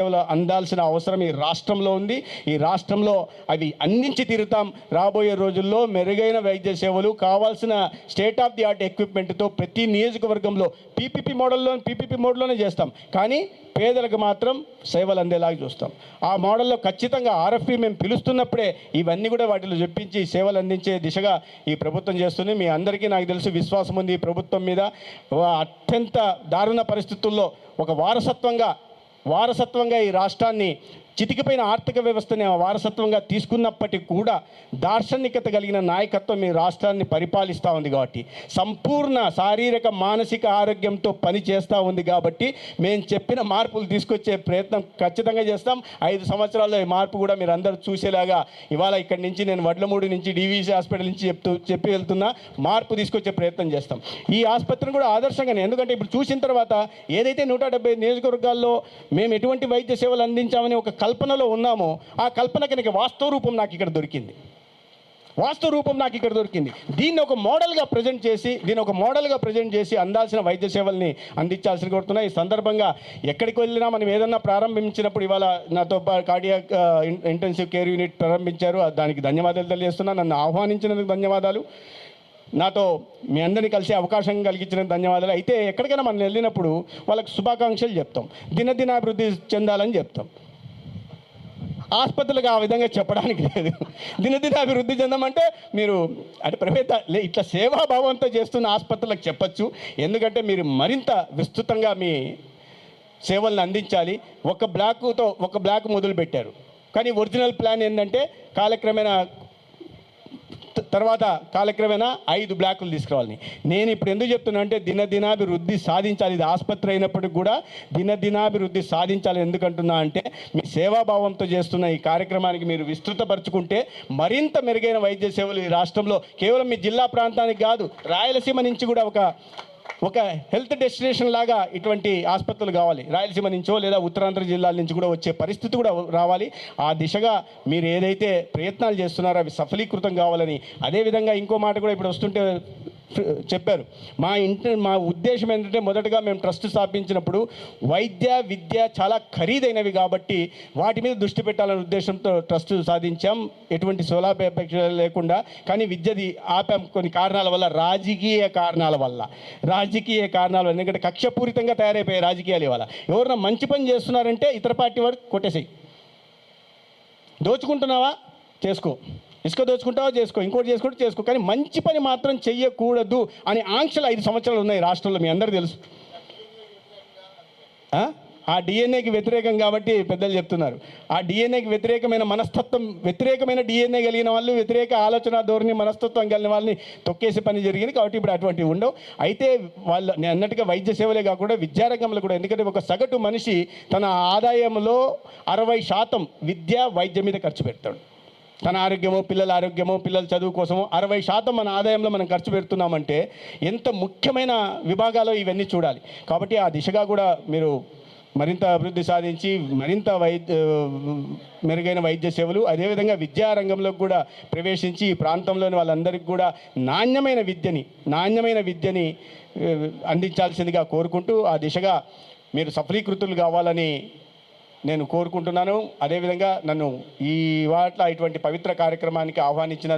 సేవలు అందాల్సిన అవసరం ఈ రాష్ట్రంలో ఉంది. ఈ రాష్ట్రంలో అది అందించి తీరుతాం. రాబోయే రోజుల్లో మెరుగైన వైద్య సేవలు కావాల్సిన స్టేట్ ఆఫ్ ది ఆర్ట్ ఎక్విప్మెంట్తో ప్రతి నియోజకవర్గంలో పీపీపీ మోడల్లో పీపీపీ మోడల్లోనే చేస్తాం. కానీ పేదలకు మాత్రం సేవలు అందేలాగా చూస్తాం. ఆ మోడల్లో ఖచ్చితంగా ఆర్ఎఫ్పి మేము పిలుస్తున్నప్పుడే ఇవన్నీ కూడా వాటిలో చెప్పించి సేవలు అందించే దిశగా ఈ ప్రభుత్వం చేస్తుంది. మీ అందరికీ నాకు తెలుసు విశ్వాసం ఉంది ఈ ప్రభుత్వం మీద. అత్యంత దారుణ పరిస్థితుల్లో ఒక వారసత్వంగా వారసత్వంగా ఈ రాష్ట్రాన్ని చితికిపోయిన ఆర్థిక వ్యవస్థని వారసత్వంగా తీసుకున్నప్పటికీ కూడా దార్శనికత కలిగిన నాయకత్వం ఈ రాష్ట్రాన్ని పరిపాలిస్తూ ఉంది కాబట్టి సంపూర్ణ శారీరక మానసిక ఆరోగ్యంతో పని చేస్తూ ఉంది కాబట్టి మేము చెప్పిన మార్పులు తీసుకొచ్చే ప్రయత్నం ఖచ్చితంగా చేస్తాం. ఐదు సంవత్సరాల్లో ఈ మార్పు కూడా మీరు అందరూ చూసేలాగా ఇవాళ ఇక్కడి నుంచి నేను వడ్లమూడి నుంచి డీవీసీ హాస్పిటల్ నుంచి చెప్తూ చెప్పి వెళ్తున్నా మార్పు తీసుకొచ్చే ప్రయత్నం చేస్తాం. ఈ ఆసుపత్రిని కూడా ఆదర్శంగానే ఎందుకంటే ఇప్పుడు చూసిన తర్వాత ఏదైతే నూట డెబ్బై నియోజకవర్గాల్లో మేము ఎటువంటి వైద్య సేవలు అందించామని ఒక కల్పనలో ఉన్నామో ఆ కల్పన కనుక వాస్తవ రూపం నాకు ఇక్కడ దొరికింది. వాస్తవ రూపం నాకు ఇక్కడ దొరికింది. దీన్ని ఒక మోడల్గా ప్రజెంట్ చేసి దీన్ని ఒక మోడల్గా ప్రజెంట్ చేసి అందాల్సిన వైద్య సేవల్ని అందించాల్సిన కోరుతున్నా. ఈ సందర్భంగా ఎక్కడికి వెళ్ళినా మనం ఏదన్నా ప్రారంభించినప్పుడు ఇవాళ నాతో కార్డియాక్ ఇంటెన్సివ్ కేర్ యూనిట్ ప్రారంభించారు. దానికి ధన్యవాదాలు తెలియజేస్తున్నా. నన్ను ఆహ్వానించినందుకు ధన్యవాదాలు. నాతో మీ అందరినీ కలిసే అవకాశం కలిగించిన ధన్యవాదాలు. అయితే ఎక్కడికైనా మనం వెళ్ళినప్పుడు వాళ్ళకి శుభాకాంక్షలు చెప్తాం. దినదినాభివృద్ధి చెందాలని చెప్తాం. ఆసుపత్రులకు ఆ విధంగా చెప్పడానికి లేదు. దినదిన అభివృద్ధి చెందమంటే మీరు అంటే ప్రైవేట్ లే- ఇట్లా సేవాభావంతో చేస్తున్న ఆసుపత్రులకు చెప్పచ్చు. ఎందుకంటే మీరు మరింత విస్తృతంగా మీ సేవలను అందించాలి. ఒక బ్లాకుతో ఒక బ్లాక్ మొదలు పెట్టారు కానీ ఒరిజినల్ ప్లాన్ ఏంటంటే కాలక్రమేణా తర్వాత కాలక్రమేణా ఐదు బ్లాకులు తీసుకురావాలని నేను ఇప్పుడు ఎందుకు చెప్తున్నా అంటే దినదినాభివృద్ధి సాధించాలి. ఇది ఆసుపత్రి అయినప్పటికీ కూడా దినదినాభివృద్ధి సాధించాలి. ఎందుకంటున్నా అంటే మీ సేవాభావంతో చేస్తున్న ఈ కార్యక్రమానికి మీరు విస్తృతపరచుకుంటే మరింత మెరుగైన వైద్య సేవలు ఈ రాష్ట్రంలో కేవలం మీ జిల్లా ప్రాంతానికి కాదు రాయలసీమ నుంచి కూడా ఒక ఒక హెల్త్ డెస్టినేషన్ లాగా ఇటువంటి ఆసుపత్రులు కావాలి. రాయలసీమ నుంచో లేదా ఉత్తరాంధ్ర జిల్లాల నుంచి కూడా వచ్చే పరిస్థితి కూడా రావాలి. ఆ దిశగా మీరు ఏదైతే ప్రయత్నాలు చేస్తున్నారో అవి సఫలీకృతం కావాలని అదేవిధంగా ఇంకో మాట కూడా ఇప్పుడు వస్తుంటే చెప్పారు. మా ఇంటి మా ఉద్దేశం ఏంటంటే మొదటగా మేము ట్రస్ట్ స్థాపించినప్పుడు వైద్య విద్య చాలా ఖరీదైనవి కాబట్టి వాటి మీద దృష్టి పెట్టాలనే ఉద్దేశంతో ట్రస్ట్ సాధించాం. ఎటువంటి సోలాపేక్ష లేకుండా కానీ విద్యది ఆపాం. కొన్ని కారణాల వల్ల రాజకీయ కారణాల వల్ల. రాజకీయ కారణాల వల్ల. ఎందుకంటే కక్షపూరితంగా తయారైపోయాయి రాజకీయాలు ఇవాళ. ఎవరైనా మంచి పని చేస్తున్నారంటే ఇతర పార్టీ వాడు కొట్టేసేయి. దోచుకుంటున్నావా? చేసుకో. ఇసుక దోచుకుంటావో చేసుకో ఇంకోటి చేసుకుంటే చేసుకో కానీ మంచి పని మాత్రం చెయ్యకూడదు అని ఆంక్షలు ఐదు సంవత్సరాలు ఉన్నాయి రాష్ట్రంలో మీ అందరూ తెలుసు. ఆ? ఆ డిఎన్ఏకి వ్యతిరేకం కాబట్టి పెద్దలు చెప్తున్నారు. ఆ డిఎన్ఏకి వ్యతిరేకమైన మనస్తత్వం వ్యతిరేకమైన డిఎన్ఏ కలిగిన వాళ్ళు వ్యతిరేక ఆలోచన ధోరణి మనస్తత్వం కలిగిన వాళ్ళని తొక్కేసే పని జరిగింది కాబట్టి ఇప్పుడు అటువంటివి ఉండవు. అయితే వాళ్ళు నేను అన్నట్టుగా వైద్య సేవలే కాకుండా విద్యారంగంలో కూడా ఎందుకంటే ఒక సగటు మనిషి తన ఆదాయంలో అరవై శాతం విద్య వైద్యం మీద ఖర్చు పెడతాడు. తన ఆరోగ్యమో పిల్లల ఆరోగ్యమో పిల్లల చదువు కోసమో అరవై శాతం మన ఆదాయంలో మనం ఖర్చు పెడుతున్నామంటే ఎంత ముఖ్యమైన విభాగాలు ఇవన్నీ చూడాలి. కాబట్టి ఆ దిశగా కూడా మీరు మరింత అభివృద్ధి సాధించి మరింత వైద్య మెరుగైన వైద్య సేవలు అదేవిధంగా విద్యారంగంలో కూడా ప్రవేశించి ఈ ప్రాంతంలోని వాళ్ళందరికీ కూడా నాణ్యమైన విద్యని నాణ్యమైన విద్యని అందించాల్సిందిగా కోరుకుంటూ ఆ దిశగా మీరు సఫలీకృతులు కావాలని నేను కోరుకుంటున్నాను. అదేవిధంగా నన్ను ఈ వాట్ల ఇటువంటి పవిత్ర కార్యక్రమానికి ఆహ్వానించిన